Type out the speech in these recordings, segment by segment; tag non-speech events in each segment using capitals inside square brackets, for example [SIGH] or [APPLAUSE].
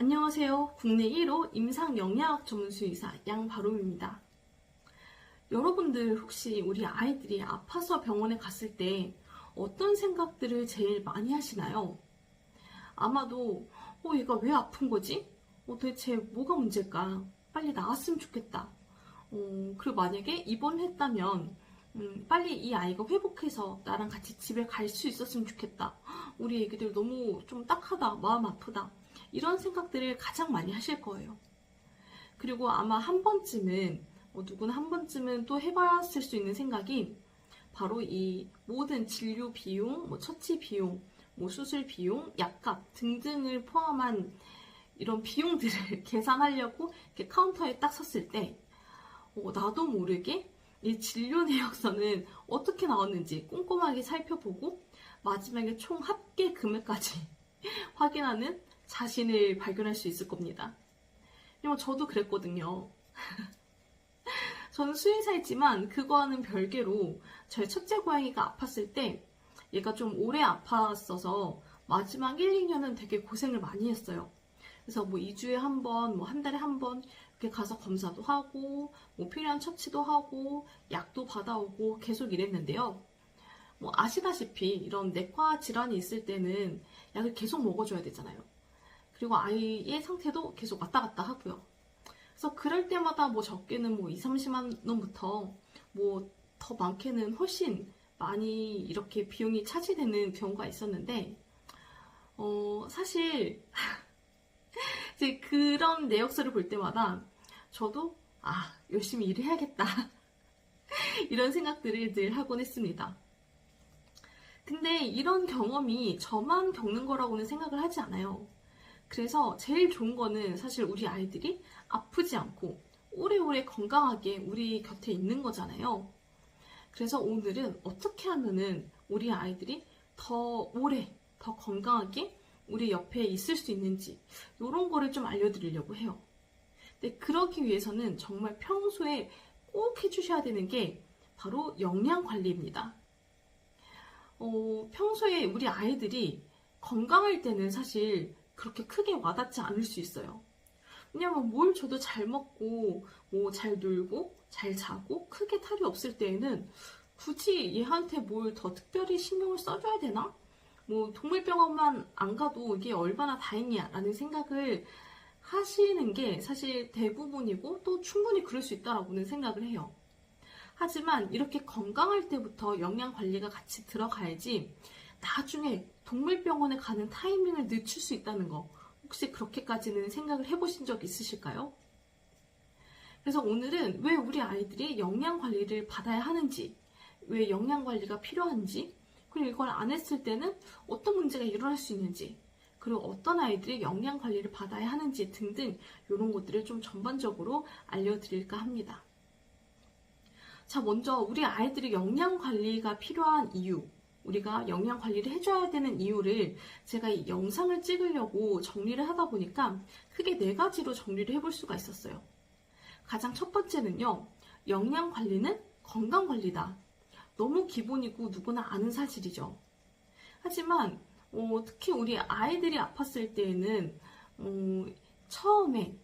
안녕하세요. 국내 1호 임상영양학 전문수의사 양바롬입니다. 여러분들 혹시 우리 아이들이 아파서 병원에 갔을 때 어떤 생각들을 제일 많이 하시나요? 아마도 어, 얘가 왜 아픈 거지? 어, 도대체 뭐가 문제일까? 빨리 나았으면 좋겠다. 어, 그리고 만약에 입원했다면 음, 빨리 이 아이가 회복해서 나랑 같이 집에 갈 수 있었으면 좋겠다. 우리 애기들 너무 좀 딱하다. 마음 아프다. 이런 생각들을 가장 많이 하실 거예요. 그리고 아마 한 번쯤은, 어, 누구나 한 번쯤은 또 해봤을 수 있는 생각이 바로 이 모든 진료 비용, 뭐 처치 비용, 뭐 수술 비용, 약값 등등을 포함한 이런 비용들을 [LAUGHS] 계산하려고 이렇게 카운터에 딱 섰을 때, 어, 나도 모르게 이 진료 내역서는 어떻게 나왔는지 꼼꼼하게 살펴보고 마지막에 총 합계 금액까지 [LAUGHS] 확인하는 자신을 발견할 수 있을 겁니다. 왜냐면 저도 그랬거든요. [LAUGHS] 저는 수의사이지만 그거와는 별개로 저희 첫째 고양이가 아팠을 때 얘가 좀 오래 아팠어서 마지막 1, 2년은 되게 고생을 많이 했어요. 그래서 뭐 2주에 한 번, 뭐 한 달에 한 번 이렇게 가서 검사도 하고 뭐 필요한 처치도 하고 약도 받아오고 계속 이랬는데요. 뭐 아시다시피 이런 내과 질환이 있을 때는 약을 계속 먹어줘야 되잖아요. 그리고 아이의 상태도 계속 왔다 갔다 하고요. 그래서 그럴 때마다 뭐 적게는 뭐 2, 30만 원부터 뭐 더 많게는 훨씬 많이 이렇게 비용이 차지되는 경우가 있었는데, 어, 사실, [LAUGHS] 이제 그런 내역서를 볼 때마다 저도, 아, 열심히 일을 해야겠다. [LAUGHS] 이런 생각들을 늘 하곤 했습니다. 근데 이런 경험이 저만 겪는 거라고는 생각을 하지 않아요. 그래서 제일 좋은 거는 사실 우리 아이들이 아프지 않고 오래오래 건강하게 우리 곁에 있는 거잖아요. 그래서 오늘은 어떻게 하면은 우리 아이들이 더 오래, 더 건강하게 우리 옆에 있을 수 있는지 이런 거를 좀 알려드리려고 해요. 근데 그러기 위해서는 정말 평소에 꼭 해주셔야 되는 게 바로 영양 관리입니다. 어, 평소에 우리 아이들이 건강할 때는 사실 그렇게 크게 와닿지 않을 수 있어요. 왜냐면 뭘 줘도 잘 먹고, 뭐 잘 놀고, 잘 자고, 크게 탈이 없을 때에는 굳이 얘한테 뭘 더 특별히 신경을 써줘야 되나? 뭐 동물병원만 안 가도 이게 얼마나 다행이야라는 생각을 하시는 게 사실 대부분이고 또 충분히 그럴 수 있다라고는 생각을 해요. 하지만 이렇게 건강할 때부터 영양 관리가 같이 들어가야지 나중에 동물병원에 가는 타이밍을 늦출 수 있다는 거 혹시 그렇게까지는 생각을 해보신 적 있으실까요? 그래서 오늘은 왜 우리 아이들이 영양 관리를 받아야 하는지, 왜 영양 관리가 필요한지, 그리고 이걸 안 했을 때는 어떤 문제가 일어날 수 있는지, 그리고 어떤 아이들이 영양 관리를 받아야 하는지 등등 이런 것들을 좀 전반적으로 알려드릴까 합니다. 자, 먼저 우리 아이들이 영양 관리가 필요한 이유, 우리가 영양 관리를 해줘야 되는 이유를 제가 이 영상을 찍으려고 정리를 하다 보니까 크게 네 가지로 정리를 해볼 수가 있었어요. 가장 첫 번째는요, 영양 관리는 건강 관리다. 너무 기본이고 누구나 아는 사실이죠. 하지만 어, 특히 우리 아이들이 아팠을 때에는 어, 처음에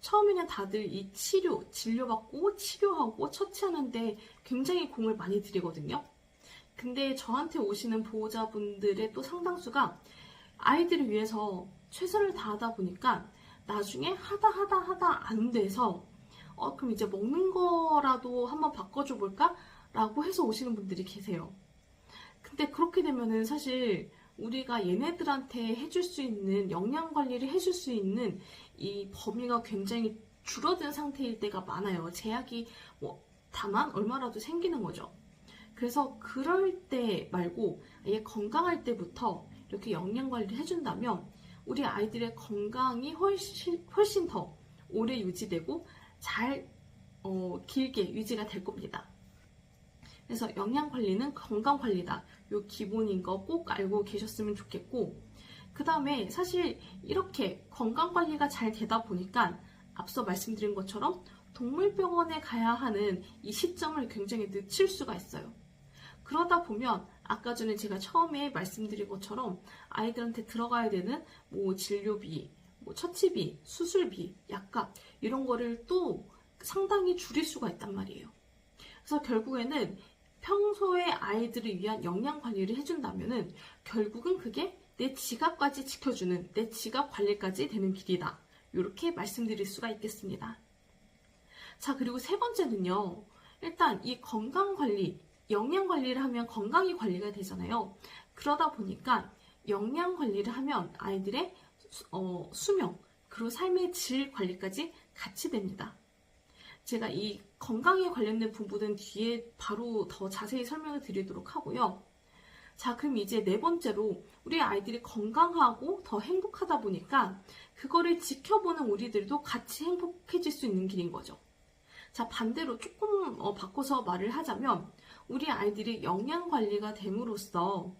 처음에는 다들 이 치료, 진료받고 치료하고 처치하는데 굉장히 공을 많이 들이거든요. 근데 저한테 오시는 보호자분들의 또 상당수가 아이들을 위해서 최선을 다하다 보니까 나중에 하다 하다 하다 안 돼서 어 그럼 이제 먹는 거라도 한번 바꿔줘 볼까? 라고 해서 오시는 분들이 계세요. 근데 그렇게 되면은 사실 우리가 얘네들한테 해줄 수 있는 영양 관리를 해줄 수 있는 이 범위가 굉장히 줄어든 상태일 때가 많아요. 제약이 뭐 다만 얼마라도 생기는 거죠. 그래서 그럴 때 말고 아예 건강할 때부터 이렇게 영양 관리를 해준다면 우리 아이들의 건강이 훨씬, 훨씬 더 오래 유지되고 잘, 어, 길게 유지가 될 겁니다. 그래서 영양 관리는 건강 관리다. 요 기본인 거 꼭 알고 계셨으면 좋겠고, 그 다음에 사실 이렇게 건강 관리가 잘 되다 보니까 앞서 말씀드린 것처럼 동물병원에 가야 하는 이 시점을 굉장히 늦출 수가 있어요. 그러다 보면 아까 전에 제가 처음에 말씀드린 것처럼 아이들한테 들어가야 되는 뭐 진료비, 뭐 처치비, 수술비, 약값 이런 거를 또 상당히 줄일 수가 있단 말이에요. 그래서 결국에는 평소에 아이들을 위한 영양 관리를 해준다면은 결국은 그게 내 지갑까지 지켜주는 내 지갑 관리까지 되는 길이다. 이렇게 말씀드릴 수가 있겠습니다. 자, 그리고 세 번째는요. 일단 이 건강 관리, 영양 관리를 하면 건강이 관리가 되잖아요. 그러다 보니까 영양 관리를 하면 아이들의 수, 어, 수명, 그리고 삶의 질 관리까지 같이 됩니다. 제가 이 건강에 관련된 부분은 뒤에 바로 더 자세히 설명을 드리도록 하고요. 자, 그럼 이제 네 번째로 우리 아이들이 건강하고 더 행복하다 보니까 그거를 지켜보는 우리들도 같이 행복해질 수 있는 길인 거죠. 자, 반대로 조금 어, 바꿔서 말을 하자면 우리 아이들이 영양 관리가 됨으로써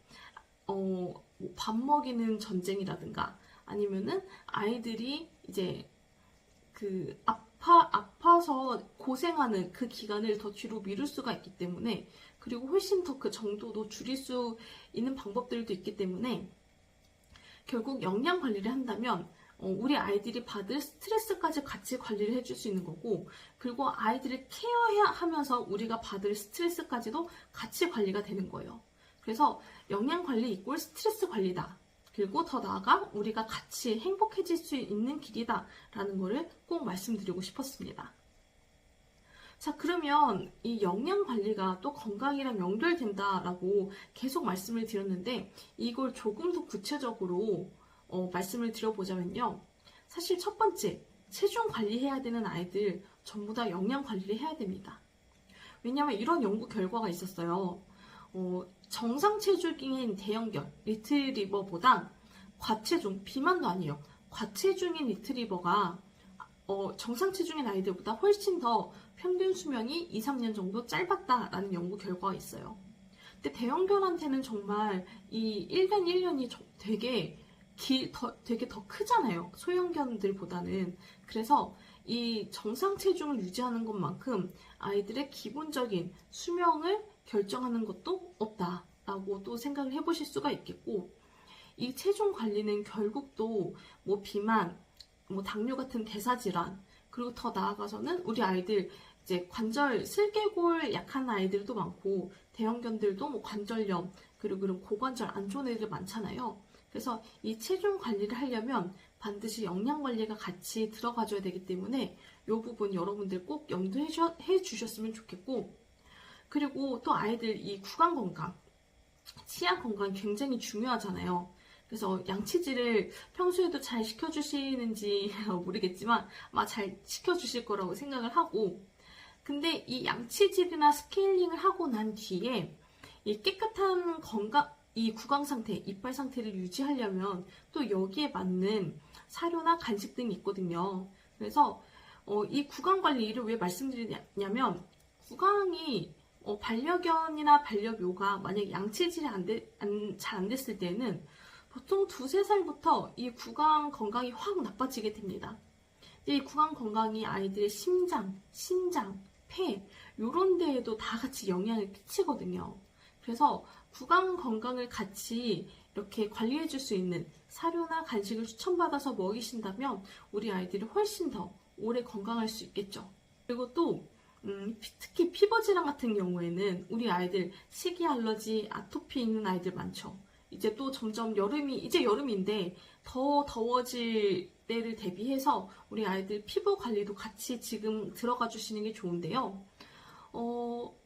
어, 뭐밥 먹이는 전쟁이라든가 아니면은 아이들이 이제 그 아파 아파서 고생하는 그 기간을 더 뒤로 미룰 수가 있기 때문에 그리고 훨씬 더 그 정도도 줄일 수 있는 방법들도 있기 때문에 결국 영양 관리를 한다면 어, 우리 아이들이 받을 스트레스까지 같이 관리를 해줄 수 있는 거고 그리고 아이들을 케어해야 하면서 우리가 받을 스트레스까지도 같이 관리가 되는 거예요. 그래서 영양 관리 이꼴 스트레스 관리다. 그리고 더 나아가 우리가 같이 행복해질 수 있는 길이다 라는 거를 꼭 말씀드리고 싶었습니다. 자, 그러면 이 영양 관리가 또 건강이랑 연결된다라고 계속 말씀을 드렸는데 이걸 조금 더 구체적으로 어, 말씀을 드려보자면요. 사실 첫 번째, 체중 관리해야 되는 아이들 전부 다 영양 관리를 해야 됩니다. 왜냐하면 이런 연구 결과가 있었어요. 어, 정상 체중인 대형견 리트리버보다 과체중 비만도 아니에요. 과체중인 리트리버가 어, 정상 체중인 아이들보다 훨씬 더 평균 수명이 2, 3년 정도 짧았다라는 연구 결과가 있어요. 근데 대형견한테는 정말 이 1년 1년이 되게 기, 더, 되게 더 크잖아요. 소형견들보다는. 그래서 이 정상 체중을 유지하는 것만큼 아이들의 기본적인 수명을 결정하는 것도 없다라고 또 생각을 해보실 수가 있겠고 이 체중 관리는 결국 또뭐 비만, 뭐 당뇨 같은 대사질환 그리고 더 나아가서는 우리 아이들 이제 관절 슬개골 약한 아이들도 많고 대형견들도 뭐 관절염 그리고 그런 고관절 안 좋은 애들 많잖아요. 그래서 이 체중 관리를 하려면 반드시 영양 관리가 같이 들어가줘야 되기 때문에 이 부분 여러분들 꼭 염두해 주셨으면 좋겠고 그리고 또 아이들 이 구강 건강, 치아 건강 굉장히 중요하잖아요. 그래서 양치질을 평소에도 잘 시켜주시는지 [LAUGHS] 모르겠지만 아마 잘 시켜주실 거라고 생각을 하고 근데 이 양치질이나 스케일링을 하고 난 뒤에 이 깨끗한 건강 이 구강 상태, 이빨 상태를 유지하려면 또 여기에 맞는 사료나 간식 등이 있거든요. 그래서 어, 이 구강 관리를 왜 말씀드리냐면 구강이 어, 반려견이나 반려묘가 만약 양치질이 안잘안 됐을 때는 보통 두세 살부터 이 구강 건강이 확 나빠지게 됩니다. 이 구강 건강이 아이들의 심장, 신장, 폐 이런 데에도 다 같이 영향을 끼치거든요. 그래서 구강 건강을 같이 이렇게 관리해 줄 수 있는 사료나 간식을 추천받아서 먹이신다면 우리 아이들이 훨씬 더 오래 건강할 수 있겠죠. 그리고 또 음, 특히 피부 질환 같은 경우에는 우리 아이들 식이 알러지, 아토피 있는 아이들 많죠. 이제 또 점점 여름이 이제 여름인데 더 더워질 때를 대비해서 우리 아이들 피부 관리도 같이 지금 들어가 주시는 게 좋은데요. 어, 또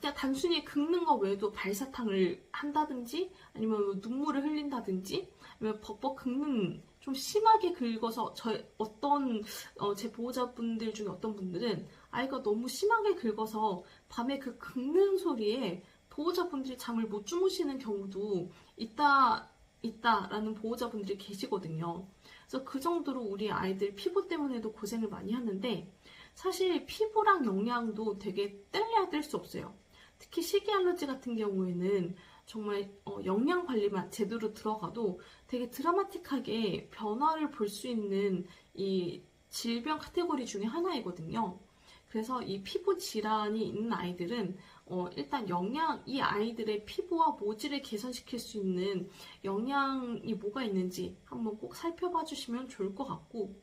그냥 단순히 긁는 거 외에도 발사탕을 한다든지 아니면 뭐 눈물을 흘린다든지 아니면 벅벅 긁는 좀 심하게 긁어서 저 어떤 어, 제 보호자분들 중에 어떤 분들은 아이가 너무 심하게 긁어서 밤에 그 긁는 소리에 보호자분들이 잠을 못 주무시는 경우도 있다 있다라는 보호자분들이 계시거든요. 그래서 그 정도로 우리 아이들 피부 때문에도 고생을 많이 하는데 사실 피부랑 영양도 되게 뗄래야 뗄 수 없어요. 특히 식이 알러지 같은 경우에는 정말 어, 영양 관리만 제대로 들어가도 되게 드라마틱하게 변화를 볼 수 있는 이 질병 카테고리 중에 하나이거든요. 그래서 이 피부 질환이 있는 아이들은 어, 일단 영양, 이 아이들의 피부와 모질을 개선시킬 수 있는 영양이 뭐가 있는지 한번 꼭 살펴봐 주시면 좋을 것 같고,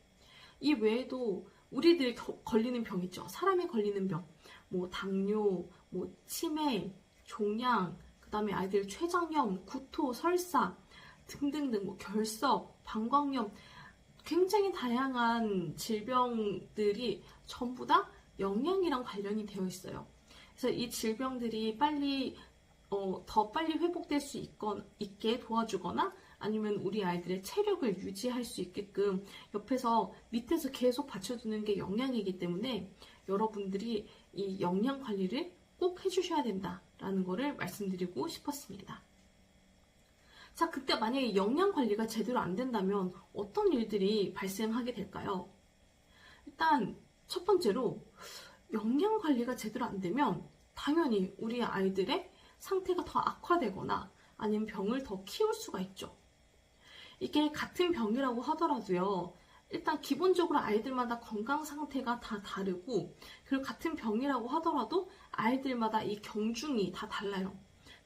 이 외에도 우리들이 겨- 걸리는 병 있죠. 사람이 걸리는 병. 뭐, 당뇨, 뭐, 치매, 종양, 그 다음에 아이들 췌장염, 구토, 설사 등등등, 뭐, 결석, 방광염, 굉장히 다양한 질병들이 전부 다 영양이랑 관련이 되어 있어요. 그래서 이 질병들이 빨리 어, 더 빨리 회복될 수 있건, 있게 도와주거나 아니면 우리 아이들의 체력을 유지할 수 있게끔 옆에서 밑에서 계속 받쳐주는 게 영양이기 때문에 여러분들이 이 영양 관리를 꼭 해주셔야 된다라는 거를 말씀드리고 싶었습니다. 자, 그때 만약에 영양 관리가 제대로 안 된다면 어떤 일들이 발생하게 될까요? 일단 첫 번째로 영양 관리가 제대로 안 되면 당연히 우리 아이들의 상태가 더 악화되거나 아니면 병을 더 키울 수가 있죠. 이게 같은 병이라고 하더라도요. 일단 기본적으로 아이들마다 건강 상태가 다 다르고 그리고 같은 병이라고 하더라도 아이들마다 이 경중이 다 달라요.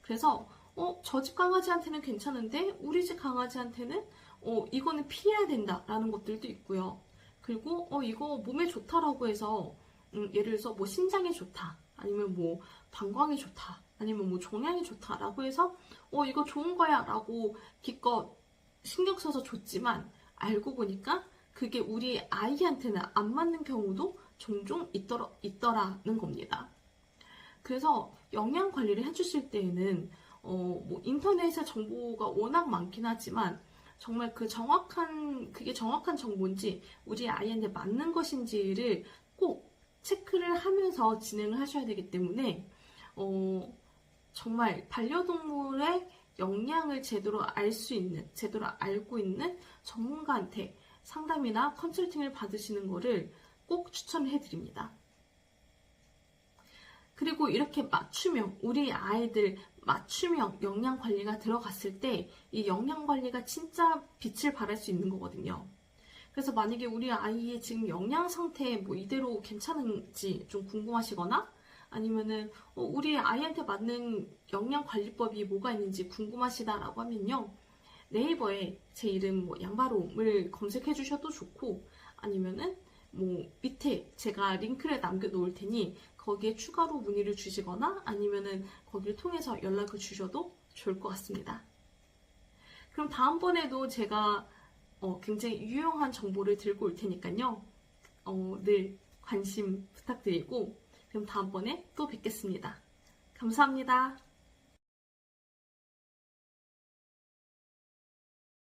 그래서 어, 저 집 강아지한테는 괜찮은데 우리 집 강아지한테는 어, 이거는 피해야 된다라는 것들도 있고요. 그리고 어, 이거 몸에 좋다라고 해서 음, 예를 들어서 뭐 신장에 좋다 아니면 뭐 방광에 좋다 아니면 뭐 종양에 좋다라고 해서 어 이거 좋은 거야라고 기껏 신경 써서 줬지만 알고 보니까 그게 우리 아이한테는 안 맞는 경우도 종종 있더라, 있더라는 겁니다. 그래서 영양 관리를 해주실 때에는 어, 뭐 인터넷에 정보가 워낙 많긴 하지만 정말 그 정확한 그게 정확한 정보인지 우리 아이한테 맞는 것인지를 꼭 체크를 하면서 진행을 하셔야 되기 때문에 어, 정말 반려동물의 영양을 제대로 알 수 있는, 제대로 알고 있는 전문가한테 상담이나 컨설팅을 받으시는 것을 꼭 추천해 드립니다. 그리고 이렇게 맞춤형, 우리 아이들 맞춤형 영양 관리가 들어갔을 때 이 영양 관리가 진짜 빛을 발할 수 있는 거거든요. 그래서 만약에 우리 아이의 지금 영양 상태 뭐 이대로 괜찮은지 좀 궁금하시거나 아니면은 어, 우리 아이한테 맞는 영양 관리법이 뭐가 있는지 궁금하시다라고 하면요. 네이버에 제 이름 뭐 양바롬을 검색해 주셔도 좋고 아니면은 뭐 밑에 제가 링크를 남겨 놓을 테니 거기에 추가로 문의를 주시거나 아니면은 거기를 통해서 연락을 주셔도 좋을 것 같습니다. 그럼 다음번에도 제가 어, 굉장히 유용한 정보를 들고 올 테니까요. 어, 늘 관심 부탁드리고 그럼 다음번에 또 뵙겠습니다. 감사합니다.